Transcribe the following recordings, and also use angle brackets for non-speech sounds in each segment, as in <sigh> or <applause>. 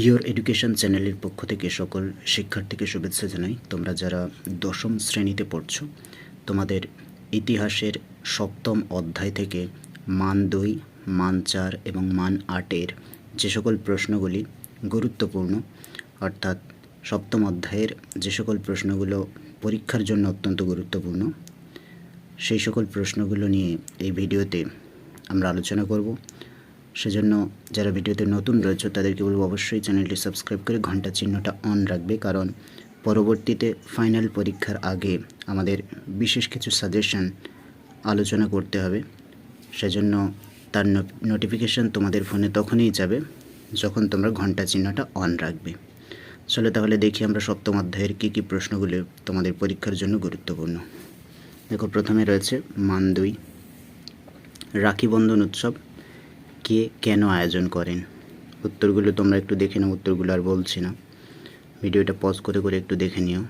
Your education চ্যানেলের পক্ষ থেকে সকল শিক্ষার্থীকে শুভেচ্ছা জানাই। তোমরা যারা দশম শ্রেণীতে পড়ছো, তোমাদের ইতিহাসের সপ্তম অধ্যায় থেকে মান দুই, মান চার এবং মান আটের যে সকল প্রশ্নগুলি গুরুত্বপূর্ণ, অর্থাৎ সপ্তম অধ্যায়ের যে সকল প্রশ্নগুলো পরীক্ষার জন্য অত্যন্ত গুরুত্বপূর্ণ, সেই সকল প্রশ্নগুলো নিয়ে এই ভিডিওতে আমরা আলোচনা করব। সেজন্য যারা ভিডিওতে নতুন রয়েছে, তাদেরকে বলব অবশ্যই চ্যানেলটি সাবস্ক্রাইব করে ঘণ্টা চিহ্নটা অন রাখবে। কারণ পরবর্তীতে ফাইনাল পরীক্ষার আগে আমাদের বিশেষ কিছু সাজেশন আলোচনা করতে হবে। সেজন্য তার নোটিফিকেশান তোমাদের ফোনে তখনই যাবে, যখন তোমরা ঘণ্টা চিহ্নটা অন রাখবে। চলো তাহলে দেখি আমরা সপ্তম অধ্যায়ের কী কী প্রশ্নগুলো তোমাদের পরীক্ষার জন্য গুরুত্বপূর্ণ। দেখো, প্রথমে রয়েছে মান দুই, রাখি বন্ধন উৎসব। কে কেন আয়োজন করেন? উত্তরগুলো তোমরা একটু দেখে নাও, উত্তরগুলো আর বলছি না। ভিডিওটা পজ করে করে একটু দেখে নিও।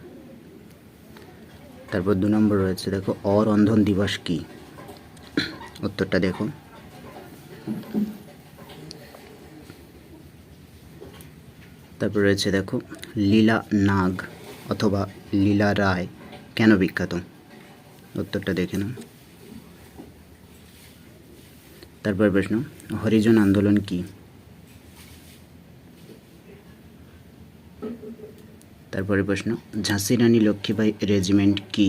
তারপর দু নম্বর রয়েছে, দেখো অরন্ধন দিবস কি? উত্তরটা দেখো। তারপর রয়েছে, দেখো, লীলা নাগ অথবা লীলা রায়, কেন বিখ্যাত? উত্তরটা দেখে নাও। তারপর প্রশ্ন, হরিজন আন্দোলন কি? তারপরে প্রশ্ন, ঝাঁসি রানী লক্ষ্মীবাই রেজিমেন্ট কি?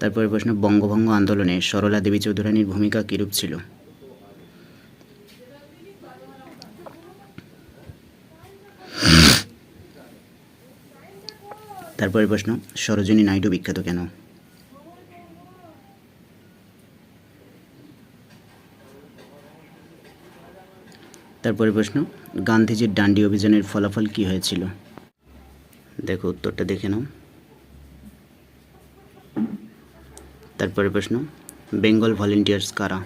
তারপরে প্রশ্ন, বঙ্গভঙ্গ আন্দোলনে সরলা দেবী চৌধুরানীর ভূমিকা কীরূপ ছিল? তারপরে প্রশ্ন, সরোজিনী নাইডু বিখ্যাত কেন? তারপরে প্রশ্ন, গান্ধীজির ডান্ডি অভিযানের ফলাফল কি হয়েছিল? দেখো উত্তরটা দেখে নাও। তারপরে প্রশ্ন, বেঙ্গল ভলেন্টিয়ার্স কারা?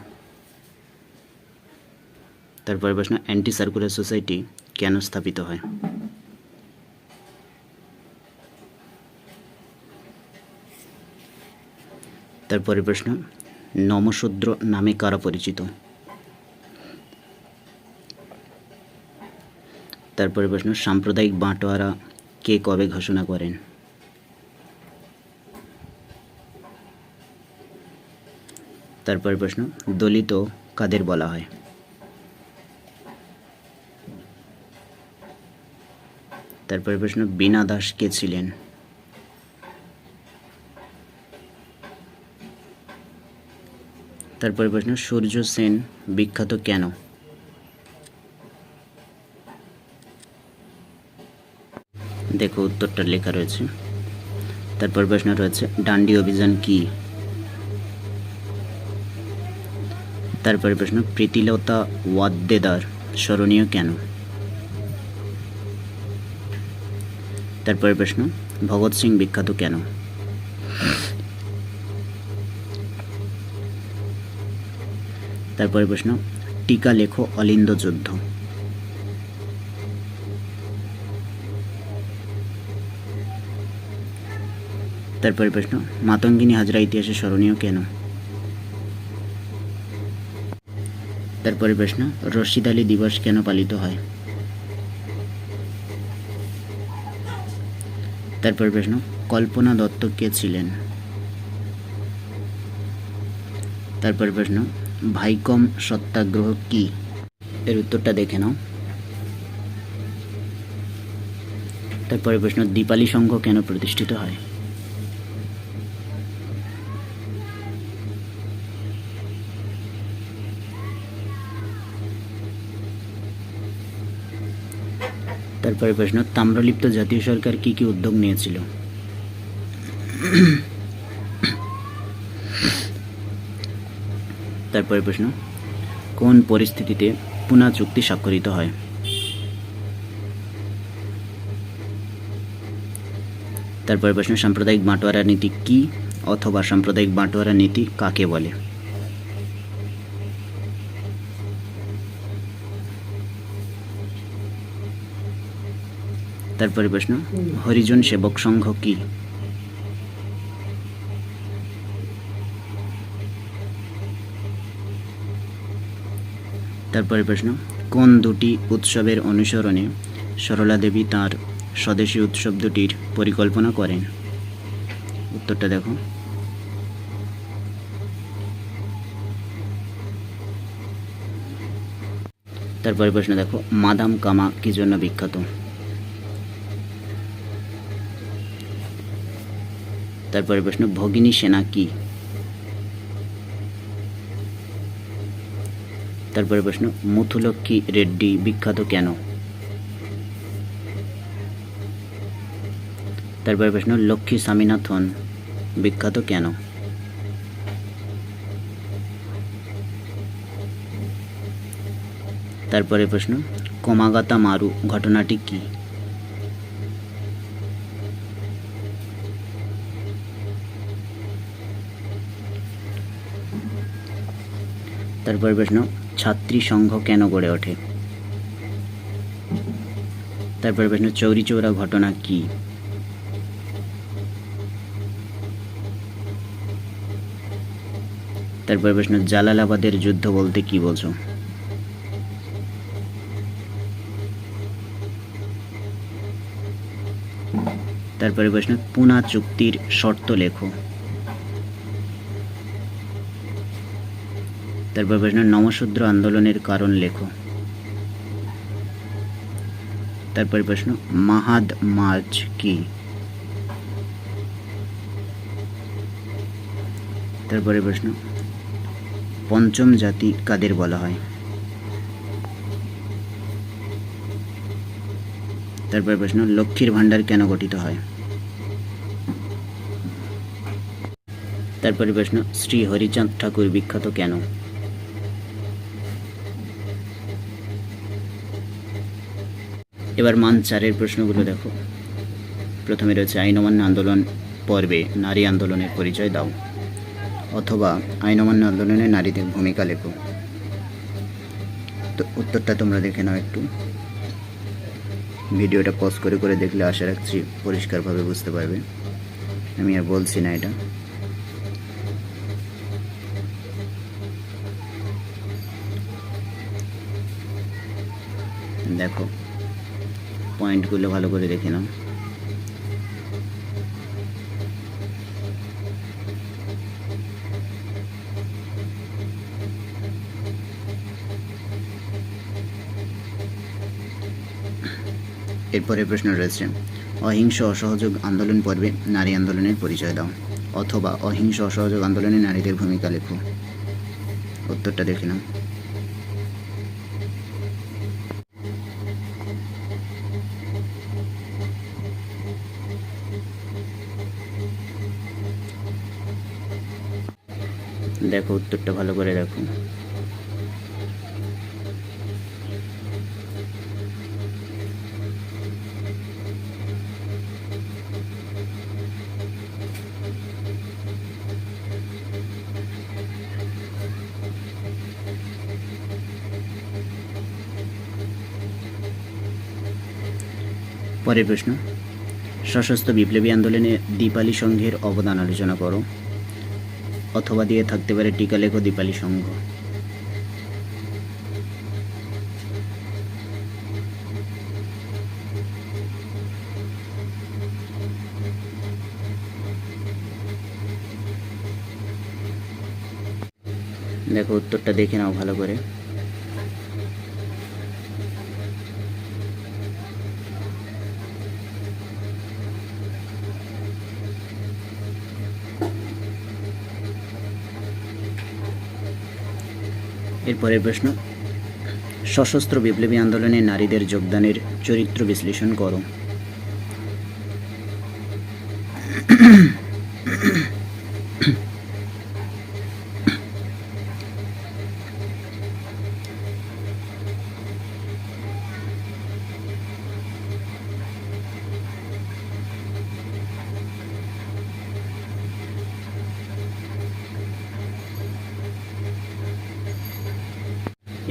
তারপরে প্রশ্ন, অ্যান্টি সার্কুলার সোসাইটি কেন স্থাপিত হয়? তারপরে প্রশ্ন নমশূদ্র নামে কারা পরিচিত। তারপরে প্রশ্ন সাম্প্রদায়িক বাঁটোয়ারা কে কবে ঘোষণা করেন? তারপরে প্রশ্ন দলিত কাদের বলা হয়? তারপরে প্রশ্ন বীণা দাস কে ছিলেন? তারপরে প্রশ্ন, সূর্য সেন বিখ্যাত কেন? দেখো উত্তরটা লেখা রয়েছে। তারপর প্রশ্ন রয়েছে, ডান্ডি অভিযান কি? তারপরে প্রশ্ন, প্রীতিলতা ওয়াদ্দেদার স্মরণীয় কেন? তারপরে প্রশ্ন, ভগৎ সিং বিখ্যাত কেন? তারপরে প্রশ্ন, টিকা লেখো অলিন্দ যুদ্ধ। তারপরে প্রশ্ন, মাতঙ্গিনী হাজরা ইতিহাসে স্মরণীয় কেন? তারপরে প্রশ্ন, রশিদ আলী দিবস কেন পালিত হয়? তারপরে প্রশ্ন, কল্পনা দত্ত কে ছিলেন? তারপরে প্রশ্ন ভাইকম সত্যাগ্রহ কি? এর উত্তরটা দেখে নাও। তারপরে প্রশ্ন দীপালি সংঘ কেন প্রতিষ্ঠিত হয়? তারপরে প্রশ্ন, তাম্রলিপ্ত জাতীয় সরকার কি কি উদ্যোগ নিয়েছিল? তারপরে প্রশ্ন, কোন পরিস্থিতিতে পুনা চুক্তি স্বাক্ষরিত হয়? তারপরে প্রশ্ন, সাম্প্রদায়িক বাঁটোয়ারা নীতি কি অথবা সাম্প্রদায়িক বাঁটোয়ারা নীতি কাকে বলে? তারপরে প্রশ্ন, হরিজন সেবক সংঘ কি? তারপরে প্রশ্ন, কোন দুটি উৎসবের অনুসরণে সরলা দেবী তার স্বদেশী উৎসব দুটির পরিকল্পনা করেন? উত্তরটা দেখো। তারপরে প্রশ্ন দেখো, মাদাম কামা কি জন্য বিখ্যাত? তারপরে প্রশ্ন, ভগিনী সেনা কি? তারপরে প্রশ্ন মুথুলক্ষ্মী রেড্ডি বিখ্যাত কেন? তারপরে প্রশ্ন, লক্ষ্মী স্বামীনাথন বিখ্যাত কেন? তারপরে প্রশ্ন, কমাগাতা মারু, ঘটনাটি কি? তারপরে প্রশ্ন ছাত্রী সংঘ কেন গড়ে ওঠে? তারপরে প্রশ্ন চৌরি চৌরা ঘটনা কি? তারপরে প্রশ্ন জালালাবাদের যুদ্ধ বলতে কি বোঝো তারপরে প্রশ্ন পুনা চুক্তির শর্ত লেখো। তারপর প্রশ্ন নমশূদ্র আন্দোলনের কারণ লেখো। তারপরে প্রশ্ন, মাহাদ মার্চ কি? তারপরে প্রশ্ন, পঞ্চম জাতি কাদের বলা হয়? তারপরে প্রশ্ন, লক্ষ্মীর ভাণ্ডার কেন গঠিত হয়? তারপরে প্রশ্ন, শ্রী হরিচাঁদ ঠাকুর বিখ্যাত কেন? এবার মান চারের প্রশ্নগুলো দেখো। প্রথমে রয়েছে আইন অমান্য আন্দোলন পর্বে নারী আন্দোলনের পরিচয় দাও। অথবা আইন অমান্য আন্দোলনে নারীদের ভূমিকা লেখো। তো উত্তরটা তোমরা দেখে নাও একটু। ভিডিওটা পজ করে করে দেখলে আশা রাখছি পরিষ্কারভাবে বুঝতে পারবে। আমি আর বলছি না এটা। দেখো পয়েন্টগুলো ভালো করে দেখে নাও। এরপরে প্রশ্ন রয়েছে, অহিংস অসহযোগ আন্দোলন পর্বে নারী আন্দোলনের পরিচয় দাও, অথবা অহিংস অসহযোগ আন্দোলনে নারীদের ভূমিকা লেখো। উত্তরটা দেখে নাও। দেখো, উত্তরটা ভালো করে দেখো। পরের প্রশ্ন, সশস্ত্র বিপ্লবী আন্দোলনে দীপালি সংঘের অবদান আলোচনা করো। অথবা দিয়ে থাকতে পারে টিকা লেখো দীপালি সংঘ দেখো উত্তরটা দেখে নাও ভালো করে। এরপরের প্রশ্ন সশস্ত্র বিপ্লবী আন্দোলনে নারীদের যোগদানের চরিত্র বিশ্লেষণ করো।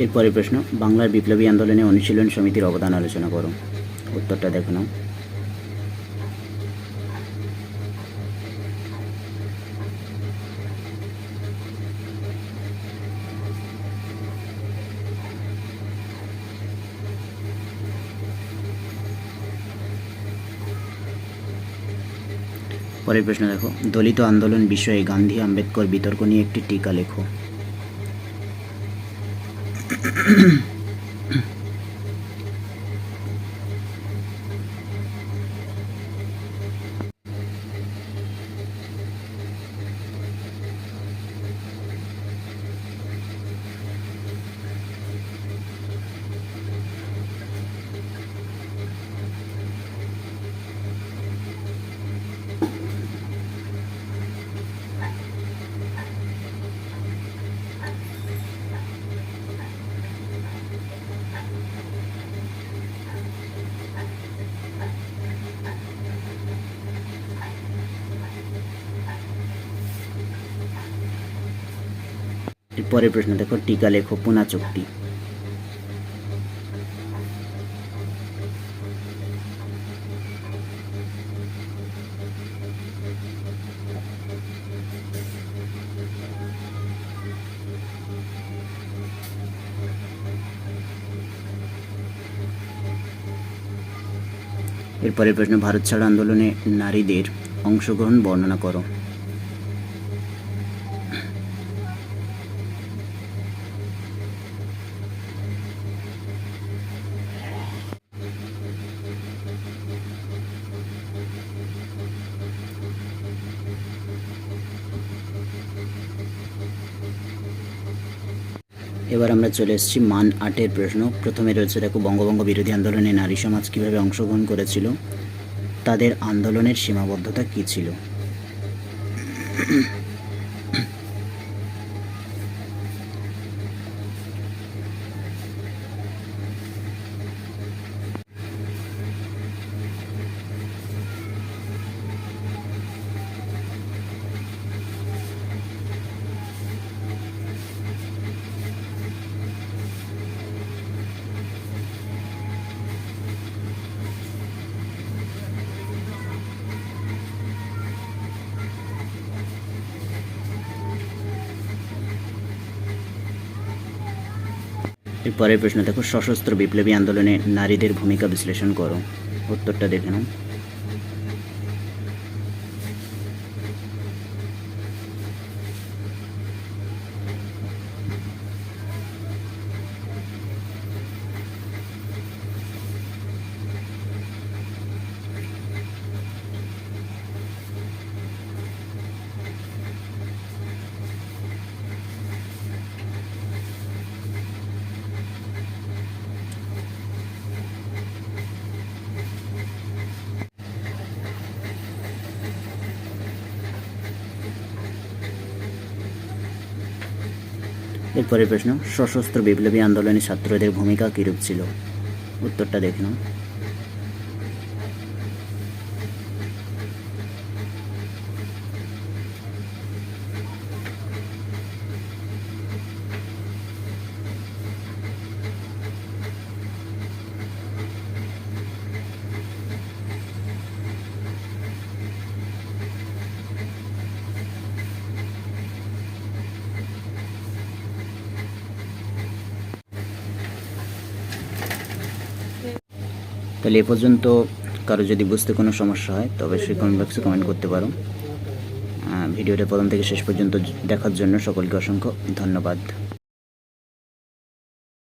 এরপরে প্রশ্ন, বাংলার বিপ্লবী আন্দোলনে অনুশীলন সমিতির অবদান আলোচনা করো। উত্তরটা দেখো নাও। পরের প্রশ্ন দেখো, দলিত আন্দোলন বিষয়ে গান্ধী আম্বেদকর বিতর্ক নিয়ে একটি টিকা লেখো। 嗯 <clears throat> 哼 এর পরের প্রশ্ন দেখো, টিকা লেখো, পুনা চুক্তি। এরপরের প্রশ্ন, ভারত ছাড়ো আন্দোলনে নারীদের অংশগ্রহণ বর্ণনা করো এবার আমরা চলে এসেছি মান আটের প্রশ্ন। প্রথমে রয়েছে, দেখো বঙ্গবঙ্গ বিরোধী আন্দোলনে নারী সমাজ কীভাবে অংশগ্রহণ করেছিল? তাদের আন্দোলনের সীমাবদ্ধতা কী ছিল? পরের প্রশ্ন দেখো সশস্ত্র বিপ্লবী আন্দোলনে নারীদের ভূমিকা বিশ্লেষণ করো। উত্তরটা দেখে নাও। এরপরের প্রশ্ন সশস্ত্র বিপ্লবী আন্দোলনে ছাত্রদের ভূমিকা কীরূপ ছিল? উত্তরটা দেখে তাহলে এ পর্যন্ত কারও যদি বুঝতে কোনো সমস্যা হয়, তবে সেই কমেন্ট বক্সে কমেন্ট করতে পারো। ভিডিওটা প্রথম থেকে শেষ পর্যন্ত দেখার জন্য সকলকে অসংখ্য ধন্যবাদ।